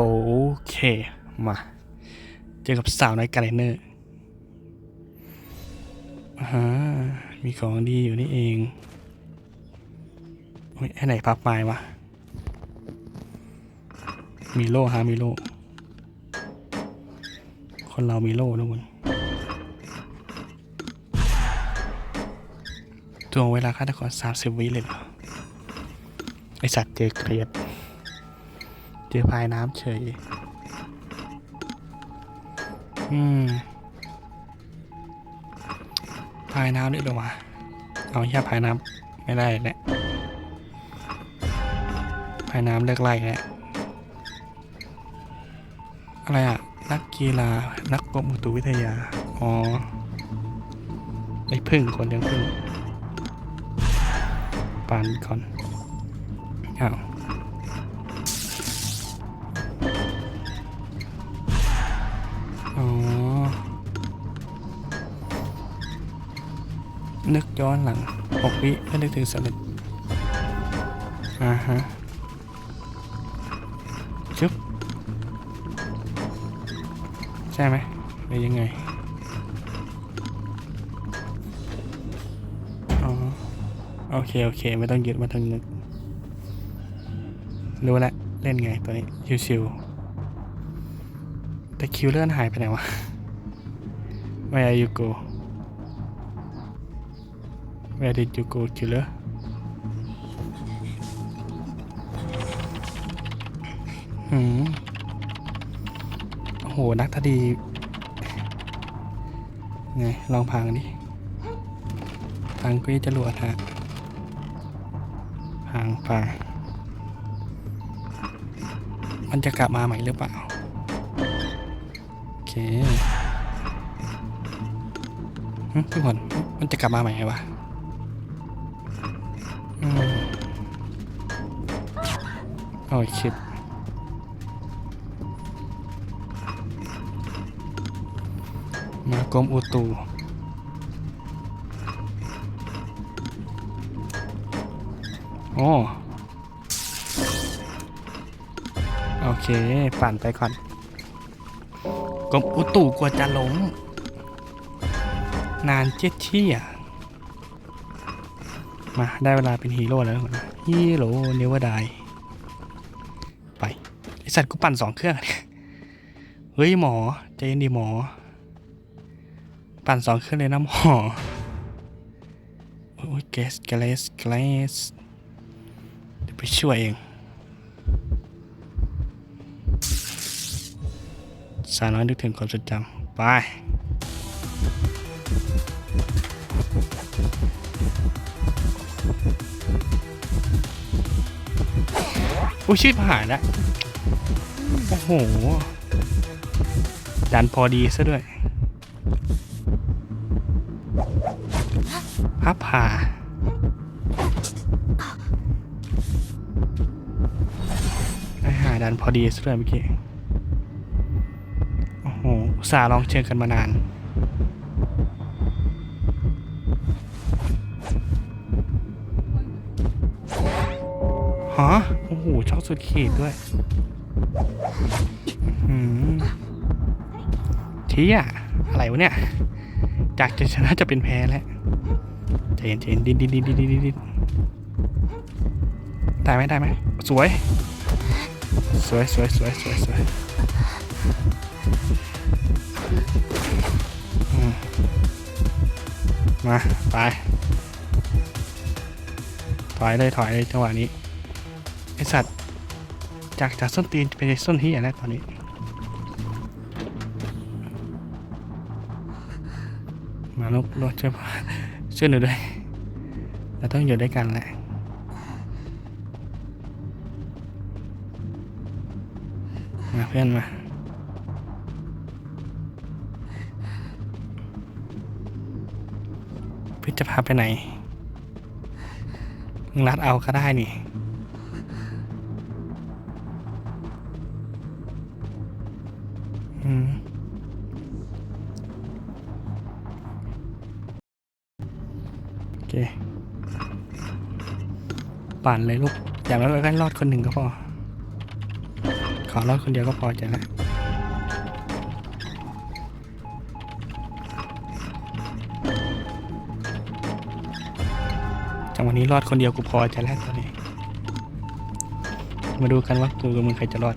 โอเค มา เจอกับสาวน้อยการเนอร์อ่าฮะมีของดีอยู่นี่เองโอ้ยไอ้ไหนพับไม้วะ มีโล่ฮะมีโล่คนเรามีโล่ด้วยมึงทวงเวลาฆาตกรสามสิบวิเลยเหรอ ไอสัตว์เจอเกลียด เจอพายน้ำเฉย อืมพายน้ำด้วยเหรอวะเอาแค่พายน้ำไม่ได้แหละพายน้ำเลิกไล่แหละอะไรอะนักกีฬา นักกรมอุตุวิทยา อ๋อไอ้พึ่งคนเลี้ยงพึ่งปานก่อนอ้าว นึกย้อนหลังหกวิก็นึกถึงสลิดอ่าฮะจุ๊บใช่ไหมหรือยังไงอ๋อโอเค โอเค ไม่ต้องยึดไมาต้องนึก รู้แล้วเล่นไงตัวนี้ ชิวๆแต่คิวเลื่อนหายไปไหนวะ Where are you go Where did you go killer หืมโอ้โหนักทดี ไง ลองพังดิ พังก็จะรวดฮะ พังไปมันจะกลับมาใหม่หรือเปล่า โอเคหึทุกคน มันจะกลับมาใหม่ไหมวะ โอ้ยชิบมากรมอุตูโอ้โอเค ปั่นไปก่อนกรมอุตุกลัวจะล้มนานเจ็ดเชี่ยมา ได้เวลาเป็นฮีโร่แล้วฮีโร่เนวดาย ไปไอสัตว์กูปั่นสองเครื่องเนี่เฮ้ยหมอใจเย็นดีหมอ ปั่นสองเครื่องเลยนะหมอโอ้ยเกสเกลสเกลสเดี๋ยวไปช่วยเองสาวน้อยนึกถึงความจดจำไป อุ้ยชิบหายแล้วโอ้โห ดันพอดีซะด้วยพับผ่าไอ้หาดันพอดีซะด้วยเมื่อกี้ โอ้โหสาลองเชิญกันมานาน ฮะโอ้โหช็อกสุดขีดด้วยอืมเที่ยอะไรวะเนี่ย จากจะชนะจะเป็นแพ้แล้วใจเย็นใจเย็นดินดินดินดินดินดินได้ไหมได้ไหมสวย สวยสวยสวยสวยสวยอืมมา ไป ถอยเลยถอยเลยจังหวะนี้ไอ สัตว์ จากจากส้นตีนเป็นส้นที่อย่างแรกตอนนี้มาลูกรถช่วยช่วยหนูด้วยเราต้องอยู่ด้วยกันแหละมาเพื่อนมาพี่จะพาไปไหนมึงรัดเอาก็ได้นี่ ปั่นเลยลูกอย่างน้อยก็รอดคนหนึ่งก็พอ ขอรอดคนเดียวก็พอจแล้วจังวันนี้รอดคนเดียวกูพอใจแล้วตอนนี้ มาดูกันว่ากูกับมึงใครจะรอด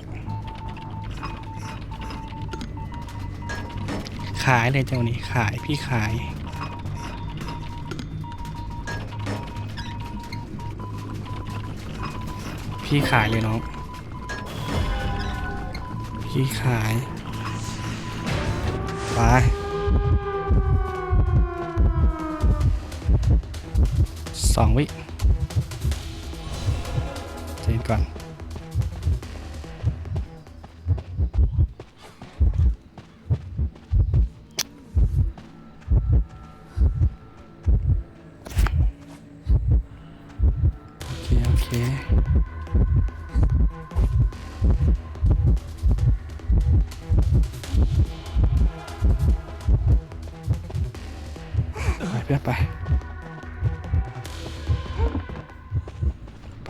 ขายเลยจังวันนี้ขายพี่ขาย พี่ขายเลยน้องพี่ขายไปสองวิเจนก่อน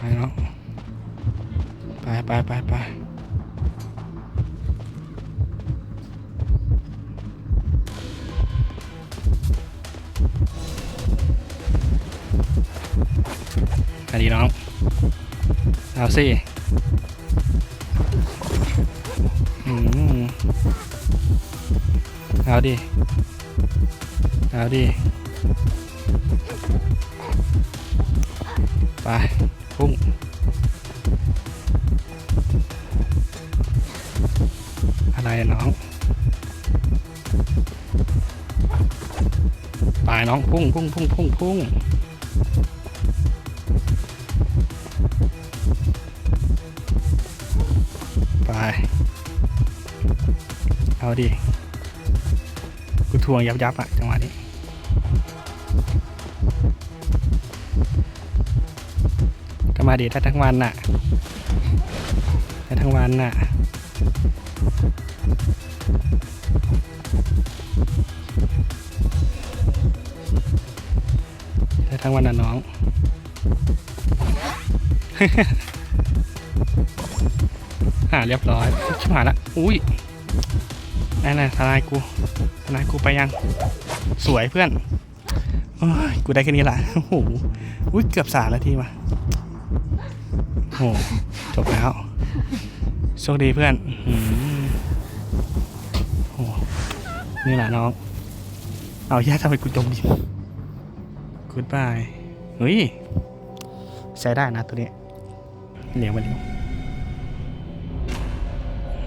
ไปน้องไปไปไปไปไปดีน้อง เอาสิเอาดิ เอาดิ พุ่งอะไรน้องไปน้องพุ่งพุ่งพุ่งพุ่งพุ่งไป เอาดิ กูทวงยับยับอะจังหวะนี้ ก็มาดีได้ทั้งวันน่ะได้ทั้งวันน่ะได้ทั้งวันน่ะน้อง หาเรียบร้อยชิบหายละอุ้ยนั่นน่ะทนายกูทนายกูไปยัง สวยเพื่อนอกูได้แค่นี้ละโอ้โหเกือบสามนาทีว่ะ โอ้จบแล้ว โชคดีเพื่อนอื้อหือโอ้นี่แหละน้อง เอาแย่ทำไมกูจมดิกูดบายเฮ้ย ใช้ได้นะตัวนี้เหลียงมาเร็ว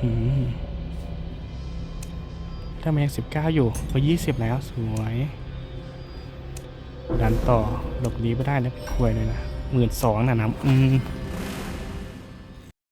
อื้อหือถ้าแมงสิบเก้าอยู่ตัวยี่สิบแล้วสวยดันต่อหลบหนีไม่ได้แล้วควยเลยนะหมื่นสองนะน้ำอืม